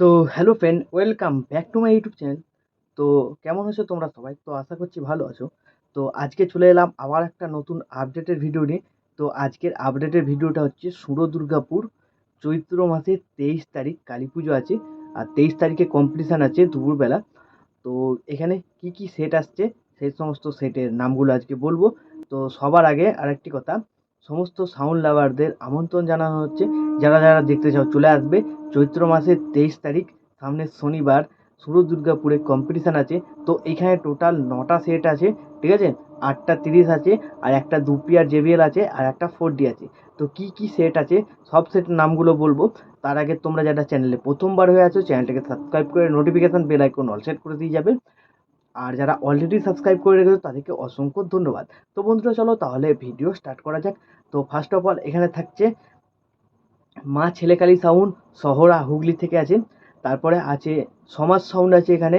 তো hello friend welcome back to my YouTube channel তো কেমন আছো তোমরা সবাই? তো আশা করছি ভালো আছো। তো আজকে চলে এলাম আবার একটা নতুন আপডেটের ভিডিও নিয়ে। তো আজকের আপডেটের ভিডিওটা হচ্ছে সুরো দুর্গাপুর, চৈত্র মাসের তেইশ তারিখ, কালী পুজো আছে। আর তেইশ তারিখে কম্পিটিশান আছে দুপুরবেলা। তো এখানে কি কি সেট আসছে, সেই সমস্ত সেটের নামগুলো আজকে বলব। তো সবার আগে আরেকটি কথা সমস্ত সাউন্ড লাভারদের আমন্ত্রণ জানানো হচ্ছে। যারা যারা দেখতে চাও, চলে আসবে। চৈত্র মাসের তেইশ তারিখ সামনের শনিবার সুরত দুর্গাপুরে কম্পিটিশান আছে। তো এখানে টোটাল নটা সেট আছে, ঠিক আছে? আটটা তিরিশ আছে, আর একটা দু পিয়ার জেবিএল আছে, আর একটা ফোর ডি আছে। তো কি কি সেট আছে? সব সেটের নামগুলো বলব। তার আগে তোমরা যারা চ্যানেলে প্রথমবার হয়ে আছো চ্যানেলটাকে সাবস্ক্রাইব করে notification bell icon all set করে দিয়ে যাবে। আর যারা অলরেডি সাবস্ক্রাইব করে রেখেছো, তাদেরকে অসংখ্য ধন্যবাদ। তো বন্ধুরা, চলো তাহলে ভিডিও স্টার্ট করা যাক। তো ফার্স্ট অফ অল এখানে থাকছে মা ছেলেকালী সাউন্ড শহরা হুগলি থেকে আছে। তারপরে আছে সমাজ সাউন্ড আছে এখানে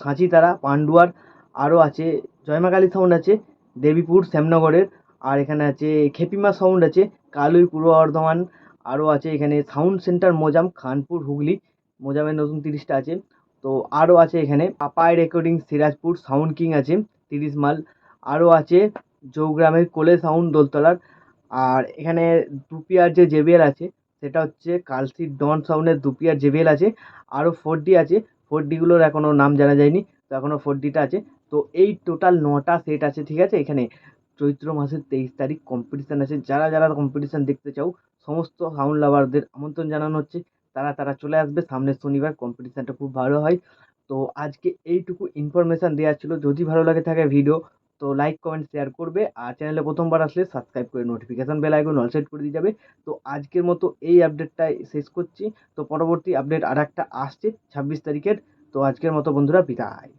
সাঁচিতারা পান্ডুয়ার আরও আছে জয়মা কালী সাউন্ড আছে, দেবীপুর, শ্যামনগরের, আর এখানে আছে খেপিমা সাউন্ড আছে, কালুই, পূর্ব বর্ধমান আরও আছে এখানে সাউন্ড সেন্টার মোজাম, খানপুর, হুগলি। মোজামের নতুন তিরিশটা আছে। তো আরও আছে এখানে। Papai recording Sirajpur sound king আছে, তিরিশ মাল। আরও আছে চৌগ্রামের কোলে সাউন্ড দোলতলার। আর এখানে দুপিয়ার যে জেবিএল আছে, সেটা হচ্ছে কালসি ডন সাউন্ডের দুপিয়ার জেবিএল আছে। আরও ফোর ডি আছে ফোর ডিগুলোর এখনও নাম জানা যায়নি, তো এখনও ফোর ডিটা আছে। তো এই টোটাল নটা সেট আছে, ঠিক আছে? এখানে চৈত্র মাসের তেইশ তারিখ কম্পিটিশান আছে। যারা যারা কম্পিটিশান দেখতে চাও, সমস্ত সাউন্ড লাভারদের আমন্ত্রণ জানানো হচ্ছে। তারা তারা চলে আসবে। সামনের শনিবার কম্পিটিশানটা খুব ভালো হয়। তো আজকে এইটুকু ইনফরমেশান দেওয়া ছিল। যদি ভালো লাগে থাকে ভিডিও তো লাইক কমেন্ট শেয়ার করবে। আর চ্যানেলে প্রথমবার আসলে সাবস্ক্রাইব করে notification bell icon all set করে দিয়ে যাবে। তো আজকের মতো এই আপডেটটাই শেষ করছি। তো পরবর্তী আপডেট আর একটা আসছে ছাব্বিশ তারিখের। তো আজকের মতো বন্ধুরা, বিদায়।